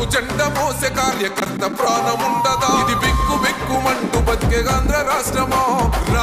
పసుపు జెండ మోసే కార్యకర్త ప్రాణముండదా ఇది బిక్కు బిక్కుమంటూ బతికే ఆంధ్ర రాష్ట్రమో? నా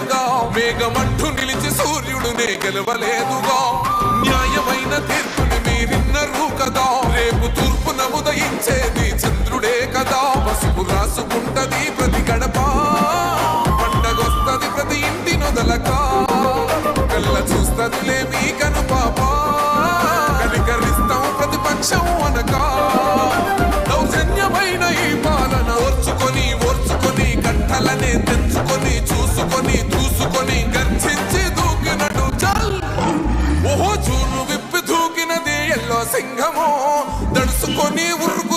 నిలవలేదుగా మేఘమంటూ నిలిచి సూర్యుడునే గెలవలేదుగా. న్యాయమైన తీర్పుని మీరిన్నరు కదా. రేపు తూర్పున ఉదయించేది చంద్రుడే కదా. పసుపు రాసుకుంటది ప్రతి గడప. పండగొస్తది ప్రతి ఇంటి నొదలక. కళ్ళ చూస్తదిలే మీ కను పాప కనికరిస్తాం ప్రతిపక్షం అనకా చూసుకొని దూసుకొని గర్జించి దూకినట్టు చల్ ఓహో చూరు విప్పి దూకినది ఎల్లో సింహము. దడుసుకొని ఉరుకు